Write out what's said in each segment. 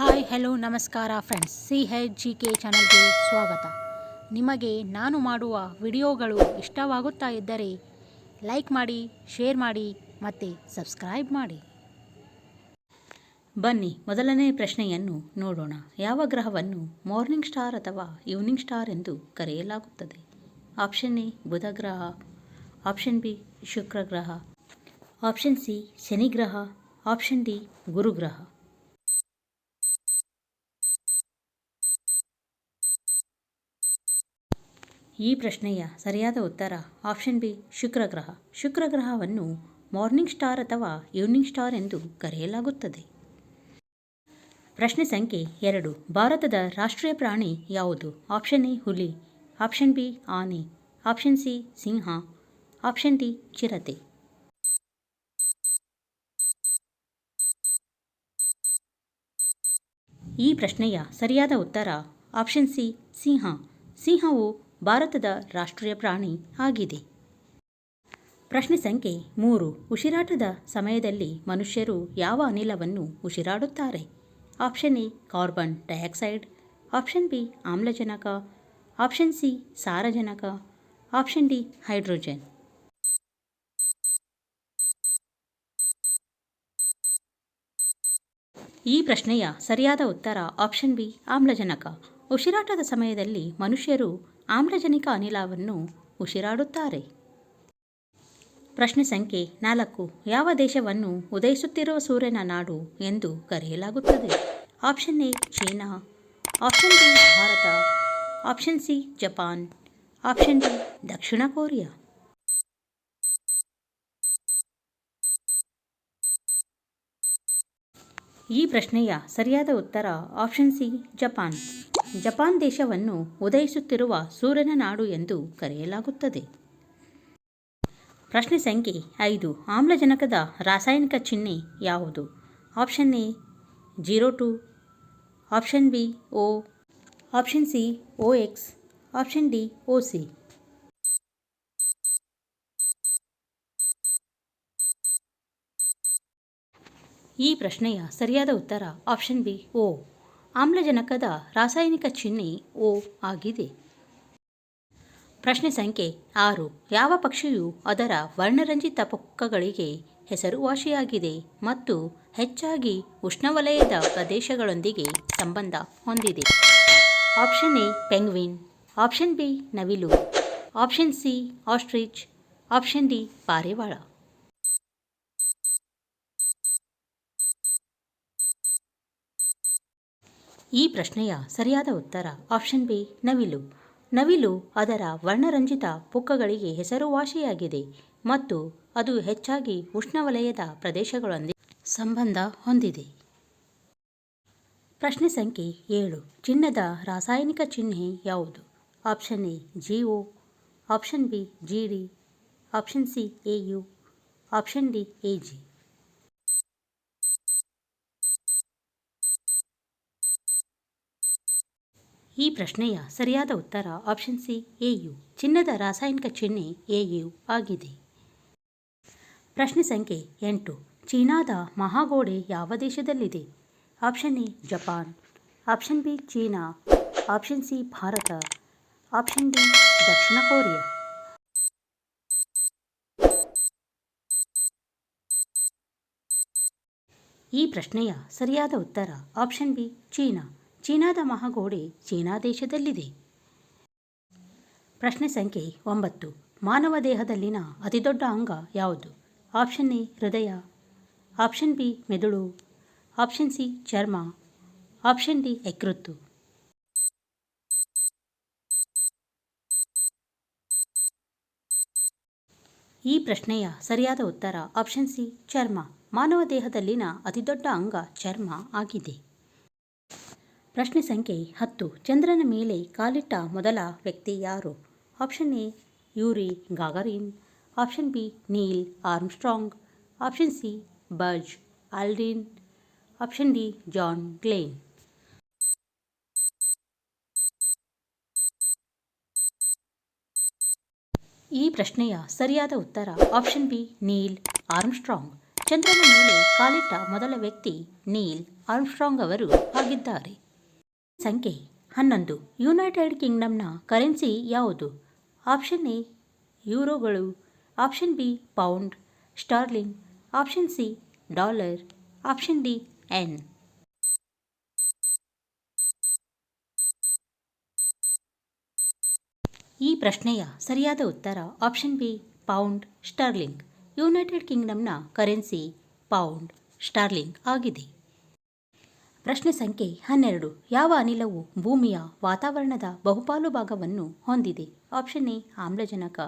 Hi hello ನಮಸ್ಕಾರ friends C H G K ಚಾನಲ್ಗೆ ಸ್ವಾಗತ. ನಿಮಗೆ ನಾನು ಮಾಡುವ ವಿಡಿಯೋಗಳು ಇಷ್ಟವಾಗುತ್ತಾ ಇದ್ದರೆ ಲೈಕ್ ಮಾಡಿ ಶೇರ್ ಮಾಡಿ ಮತ್ತು ಸಬ್ಸ್ಕ್ರೈಬ್ ಮಾಡಿ. ಬನ್ನಿ, ಮೊದಲನೇ ಪ್ರಶ್ನೆಯನ್ನು ನೋಡೋಣ. ಯಾವ ಗ್ರಹವನ್ನು ಮಾರ್ನಿಂಗ್ ಸ್ಟಾರ್ ಅಥವಾ ಈವ್ನಿಂಗ್ ಸ್ಟಾರ್ ಎಂದು ಕರೆಯಲಾಗುತ್ತದೆ? ಆಪ್ಷನ್ ಎ, ಬುಧ ಗ್ರಹ. ಆಪ್ಷನ್ ಬಿ, ಶುಕ್ರ ಗ್ರಹ. ಆಪ್ಷನ್ ಸಿ, ಶನಿ ಗ್ರಹ. ಆಪ್ಷನ್ ಡಿ ಗುರುಗ್ರಹ ಈ ಪ್ರಶ್ನೆಯ ಸರಿಯಾದ ಉತ್ತರ ಆಪ್ಷನ್ ಬಿ, ಶುಕ್ರಗ್ರಹ. ಶುಕ್ರಗ್ರಹವನ್ನು ಶುಕ್ರ ಗ್ರಹವನ್ನು ಮಾರ್ನಿಂಗ್ ಸ್ಟಾರ್ ಅಥವಾ ಈವ್ನಿಂಗ್ ಸ್ಟಾರ್ ಎಂದು ಕರೆಯಲಾಗುತ್ತದೆ. ಪ್ರಶ್ನೆ ಸಂಖ್ಯೆ ಎರಡು. ಭಾರತದ ರಾಷ್ಟ್ರೀಯ ಪ್ರಾಣಿ ಯಾವುದು? ಆಪ್ಷನ್ ಎ, ಹುಲಿ. ಆಪ್ಷನ್ ಬಿ, ಆನೆ. ಆಪ್ಷನ್ ಸಿ, ಸಿಂಹ. ಆಪ್ಷನ್ ಡಿ, ಚಿರತೆ. ಈ ಪ್ರಶ್ನೆಯ ಸರಿಯಾದ ಉತ್ತರ ಆಪ್ಷನ್ ಸಿ, ಸಿಂಹ. ಸಿಂಹವು ಭಾರತದ ರಾಷ್ಟ್ರೀಯ ಪ್ರಾಣಿ ಆಗಿದೆ. ಪ್ರಶ್ನೆ ಸಂಖ್ಯೆ ಮೂರು. ಉಸಿರಾಟದ ಸಮಯದಲ್ಲಿ ಮನುಷ್ಯರು ಯಾವ ಅನಿಲವನ್ನು ಉಸಿರಾಡುತ್ತಾರೆ? Option A, carbon dioxide. Option B, ಆಮ್ಲಜನಕ. ಆಪ್ಷನ್ ಸಿ, ಸಾರಜನಕ. Option D, hydrogen. ಈ ಪ್ರಶ್ನೆಯ ಸರಿಯಾದ ಉತ್ತರ ಆಪ್ಷನ್ ಬಿ, ಆಮ್ಲಜನಕ. ಉಸಿರಾಟದ ಸಮಯದಲ್ಲಿ ಮನುಷ್ಯರು ಆಮ್ಲಜನಕ ಅನಿಲವನ್ನು ಉಸಿರಾಡುತ್ತಾರೆ. ಪ್ರಶ್ನೆ ಸಂಖ್ಯೆ ನಾಲ್ಕು. ಯಾವ ದೇಶವನ್ನು ಉದಯಿಸುತ್ತಿರುವ ಸೂರ್ಯನ ನಾಡು ಎಂದು ಕರೆಯಲಾಗುತ್ತದೆ? Option A, China. Option B, Bharat. Option C, Japan. Option D, Dakshina Korea. ಈ ಪ್ರಶ್ನೆಯ ಸರಿಯಾದ ಉತ್ತರ ಆಪ್ಷನ್ ಸಿ, ಜಪಾನ್. ಜಪಾನ್ ದೇಶವನ್ನು ಉದಯಿಸುತ್ತಿರುವ ಸೂರ್ಯನ ನಾಡು ಎಂದು ಕರೆಯಲಾಗುತ್ತದೆ. ಪ್ರಶ್ನೆ ಸಂಖ್ಯೆ ಐದು. ಆಮ್ಲಜನಕದ ರಾಸಾಯನಿಕ ಚಿಹ್ನೆ ಯಾವುದು? Option A, zero two. Option B, O. Option C, O X. Option D, O C. ಈ ಪ್ರಶ್ನೆಯ ಸರಿಯಾದ ಉತ್ತರ ಆಪ್ಷನ್ ಬಿ, ಓ. ಆಮ್ಲಜನಕದ ರಾಸಾಯನಿಕ ಚಿಹ್ನೆ ಓ ಆಗಿದೆ. ಪ್ರಶ್ನೆ ಸಂಖ್ಯೆ ಆರು. ಯಾವ ಪಕ್ಷಿಯು ಅದರ ವರ್ಣರಂಜಿತ ಪುಕ್ಕಗಳಿಗೆ ಹೆಸರುವಾಸಿಯಾಗಿದೆ ಮತ್ತು ಹೆಚ್ಚಾಗಿ ಉಷ್ಣವಲಯದ ಪ್ರದೇಶಗಳೊಂದಿಗೆ ಸಂಬಂಧ ಹೊಂದಿದೆ? Option A, penguin. Option B, ನವಿಲು. Option C, ostrich. Option D, ಪಾರಿವಾಳ. ಈ ಪ್ರಶ್ನೆಯ ಸರಿಯಾದ ಉತ್ತರ ಆಪ್ಷನ್ ಬಿ, ನವಿಲು. ನವಿಲು ಅದರ ವರ್ಣರಂಜಿತ ಪುಕ್ಕಗಳಿಗೆ ಹೆಸರುವಾಸಿಯಾಗಿದೆ ಮತ್ತು ಅದು ಹೆಚ್ಚಾಗಿ ಉಷ್ಣವಲಯದ ಪ್ರದೇಶಗಳೊಂದಿಗೆ ಸಂಬಂಧ ಹೊಂದಿದೆ. ಪ್ರಶ್ನೆ ಸಂಖ್ಯೆ ಏಳು. ಚಿನ್ನದ ರಾಸಾಯನಿಕ ಚಿಹ್ನೆ ಯಾವುದು? Option A GO option B, G D. Option C, A U. Option D, A G. ಈ ಪ್ರಶ್ನೆಯ ಸರಿಯಾದ ಉತ್ತರ ಆಪ್ಷನ್ ಸಿ ಎಯು ಚಿನ್ನದ ರಾಸಾಯನಿಕ ಚಿಹ್ನೆ ಎಯು ಆಗಿದೆ. ಪ್ರಶ್ನೆ ಸಂಖ್ಯೆ ಎಂಟು. ಚೀನಾದ ಮಹಾಗೋಡೆ ಯಾವ ದೇಶದಲ್ಲಿದೆ? Option A Japan. Option B China. Option C Bharat. Option D Dakshina Korea. ಈ ಪ್ರಶ್ನೆಯ ಸರಿಯಾದ ಉತ್ತರ ಆಪ್ಷನ್ ಬಿ ಚೀನಾ. ಚೀನಾದ ಮಹಾಗೋಡೆ ಚೀನಾ ದೇಶದಲ್ಲಿದೆ. ಪ್ರಶ್ನೆ ಸಂಖ್ಯೆ ಒಂಬತ್ತು. ಮಾನವ ದೇಹದಲ್ಲಿನ ಅತಿದೊಡ್ಡ ಅಂಗ ಯಾವುದು? ಆಪ್ಷನ್ ಎ, ಹೃದಯ. ಆಪ್ಷನ್ ಬಿ, ಮೆದುಳು. ಆಪ್ಷನ್ ಸಿ, ಚರ್ಮ. ಆಪ್ಷನ್ ಡಿ, ಯಕೃತ್ತು. ಈ ಪ್ರಶ್ನೆಯ ಸರಿಯಾದ ಉತ್ತರ ಆಪ್ಷನ್ ಸಿ, ಚರ್ಮ. ಮಾನವ ದೇಹದಲ್ಲಿನ ಅತಿದೊಡ್ಡ ಅಂಗ ಚರ್ಮ ಆಗಿದೆ. ಪ್ರಶ್ನೆ ಸಂಖ್ಯೆ ಹತ್ತು. ಚಂದ್ರನ ಮೇಲೆ ಕಾಲಿಟ್ಟ ಮೊದಲ ವ್ಯಕ್ತಿ ಯಾರು? Option A, Yuri Gagarin. Option B, Neil Armstrong. Option C, Buzz Aldrin. Option D, John Glenn ಈ ಪ್ರಶ್ನೆಯ ಸರಿಯಾದ ಉತ್ತರ ಆಪ್ಷನ್ ಬಿ, ನೀಲ್ ಆರ್ಮ್ಸ್ಟ್ರಾಂಗ್. ಚಂದ್ರನ ಮೇಲೆ ಕಾಲಿಟ್ಟ ಮೊದಲ ವ್ಯಕ್ತಿ ನೀಲ್ ಆರ್ಮ್ಸ್ಟ್ರಾಂಗ್ ಅವರು ಆಗಿದ್ದಾರೆ. ಸಂಖ್ಯೆ ಹನ್ನೊಂದು. ಯುನೈಟೆಡ್ ಕಿಂಗ್ಡಮ್ನ ಕರೆನ್ಸಿ ಯಾವುದು? Option A ಯೂರೋಗಳು option B pound sterling option C dollar option D yen ಈ ಪ್ರಶ್ನೆಯ ಸರಿಯಾದ ಉತ್ತರ option B pound sterling united ಕಿಂಗ್ಡಮ್ನ currency pound sterling ಆಗಿದೆ. ಪ್ರಶ್ನೆ ಸಂಖ್ಯೆ ಹನ್ನೆರಡು. ಯಾವ ಅನಿಲವು ಭೂಮಿಯ ವಾತಾವರಣದ ಬಹುಪಾಲು ಭಾಗವನ್ನು ಹೊಂದಿದೆ? ಆಪ್ಷನ್ ಎ, ಆಮ್ಲಜನಕ.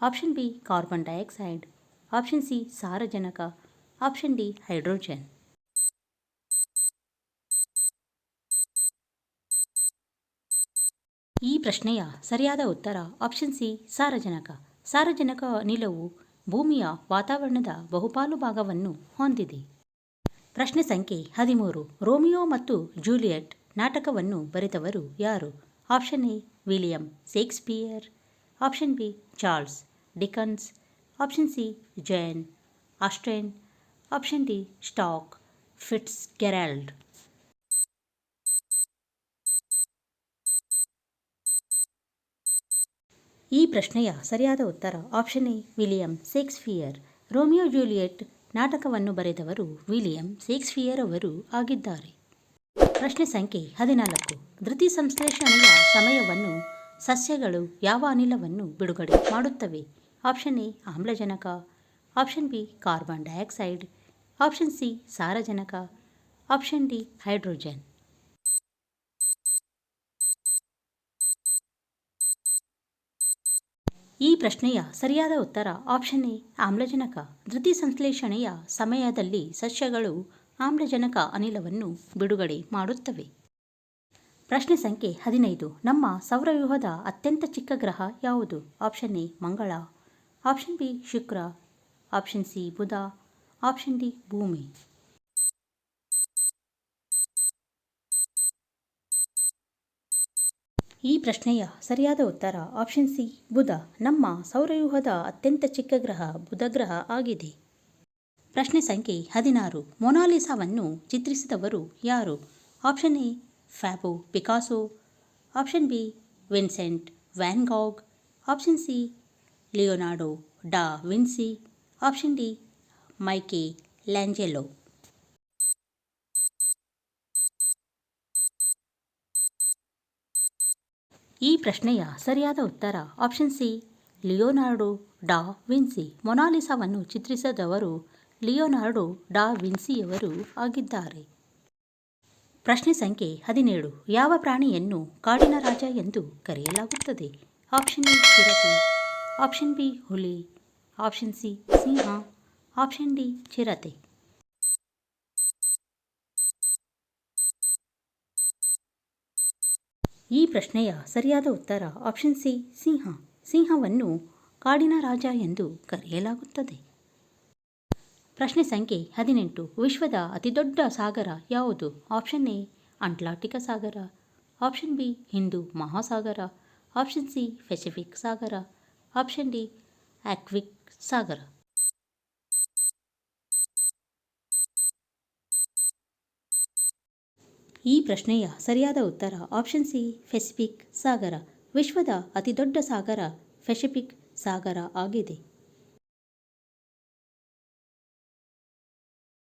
Option B, carbon dioxide. Option C, ಸಾರಜನಕ. Option D, hydrogen. ಈ ಪ್ರಶ್ನೆಯ ಸರಿಯಾದ ಉತ್ತರ ಆಪ್ಷನ್ ಸಿ, ಸಾರಜನಕ. ಸಾರಜನಕ ಅನಿಲವು ಭೂಮಿಯ ವಾತಾವರಣದ ಬಹುಪಾಲು ಭಾಗವನ್ನು ಹೊಂದಿದೆ. ಪ್ರಶ್ನೆ ಸಂಖ್ಯೆ ಹದಿಮೂರು. ರೋಮಿಯೋ ಮತ್ತು ಜೂಲಿಯಟ್ ನಾಟಕವನ್ನು ಬರೆದವರು ಯಾರು? Option A, William Shakespeare. Option B, Charles Dickens. Option C, Jane Austen option D, stock Fitzgerald ಈ ಪ್ರಶ್ನೆಯ ಸರಿಯಾದ ಉತ್ತರ option A, William Shakespeare. Romeo, Juliet ನಾಟಕವನ್ನು ಬರೆದವರು ವಿಲಿಯಂ ಶೇಕ್ಸ್ಪಿಯರ್ ಅವರು ಆಗಿದ್ದಾರೆ. ಪ್ರಶ್ನೆ ಸಂಖ್ಯೆ ಹದಿನಾಲ್ಕು. ಧೃತಿ ಸಂಶ್ಲೇಷಣೆಯ ಸಮಯವನ್ನು ಸಸ್ಯಗಳು ಯಾವ ಅನಿಲವನ್ನು ಬಿಡುಗಡೆ ಮಾಡುತ್ತವೆ? ಆಪ್ಷನ್ ಎ, ಆಮ್ಲಜನಕ. Option B, carbon dioxide. Option C, ಸಾರಜನಕ. Option D, hydrogen. ಈ ಪ್ರಶ್ನೆಯ ಸರಿಯಾದ ಉತ್ತರ ಆಪ್ಷನ್ ಎ, ಆಮ್ಲಜನಕ. ಧೃತಿ ಸಂಶ್ಲೇಷಣೆಯ ಸಮಯದಲ್ಲಿ ಸಸ್ಯಗಳು ಆಮ್ಲಜನಕ ಅನಿಲವನ್ನು ಬಿಡುಗಡೆ ಮಾಡುತ್ತವೆ. ಪ್ರಶ್ನೆ ಸಂಖ್ಯೆ ಹದಿನೈದು. ನಮ್ಮ ಸೌರವ್ಯೂಹದ ಅತ್ಯಂತ ಚಿಕ್ಕ ಗ್ರಹ ಯಾವುದು? ಆಪ್ಷನ್ ಎ, ಮಂಗಳ. ಆಪ್ಷನ್ ಬಿ, ಶುಕ್ರ. ಆಪ್ಷನ್ ಸಿ, ಬುಧ. ಆಪ್ಷನ್ ಡಿ, ಭೂಮಿ. ಈ ಪ್ರಶ್ನೆಯ ಸರಿಯಾದ ಉತ್ತರ ಆಪ್ಷನ್ ಸಿ ಬುಧ. ನಮ್ಮ ಸೌರವ್ಯೂಹದ ಅತ್ಯಂತ ಚಿಕ್ಕ ಗ್ರಹ ಬುಧ ಗ್ರಹ ಆಗಿದೆ. ಪ್ರಶ್ನೆ ಸಂಖ್ಯೆ ಹದಿನಾರು. ಮೊನಾಲಿಸಾವನ್ನು ಚಿತ್ರಿಸಿದವರು ಯಾರು? Option A Pablo, Picasso. Option B Vincent van Gogh option C Leonardo da Vinci. Option D Michelangelo ಈ ಪ್ರಶ್ನೆಯ ಸರಿಯಾದ ಉತ್ತರ ಆಪ್ಷನ್ ಸಿ ಲಿಯೋನಾರ್ಡೊ ಡಾ ವಿನ್ಸಿ. ಮೊನಾಲಿಸಾವನ್ನು ಚಿತ್ರಿಸಿದವರು ಲಿಯೋನಾರ್ಡೊ ಡಾ ವಿನ್ಸಿಯವರು ಆಗಿದ್ದಾರೆ. ಪ್ರಶ್ನೆ ಸಂಖ್ಯೆ ಹದಿನೇಳು. ಯಾವ ಪ್ರಾಣಿಯನ್ನು ಕಾಡಿನ ರಾಜ ಎಂದು ಕರೆಯಲಾಗುತ್ತದೆ? ಆಪ್ಷನ್ ಎ ಚಿರತೆ. ಆಪ್ಷನ್ ಬಿ ಹುಲಿ. ಆಪ್ಷನ್ ಸಿ ಸಿಂಹ. ಆಪ್ಷನ್ ಡಿ ಚಿರತೆ. ಈ ಪ್ರಶ್ನೆಯ ಸರಿಯಾದ ಉತ್ತರ ಆಪ್ಷನ್ ಸಿ ಸಿಂಹ. ಸಿಂಹವನ್ನು ಕಾಡಿನ ರಾಜ ಎಂದು ಕರೆಯಲಾಗುತ್ತದೆ. ಪ್ರಶ್ನೆ ಸಂಖ್ಯೆ ಹದಿನೆಂಟು. ವಿಶ್ವದ ಅತಿದೊಡ್ಡ ಸಾಗರ ಯಾವುದು? Option A Atlantic Sagara. Option B Hindu Mahasagara. Option C Pacific Sagara. Option D ಆಕ್ವಿಕ್ ಸಾಗರ. ಈ ಪ್ರಶ್ನೆಯ ಸರಿಯಾದ ಉತ್ತರ ಆಪ್ಷನ್ ಸಿ ಫೆಸಿಫಿಕ್ ಸಾಗರ. ವಿಶ್ವದ ಅತಿದೊಡ್ಡ ಸಾಗರ ಫೆಸಿಫಿಕ್ ಸಾಗರ ಆಗಿದೆ.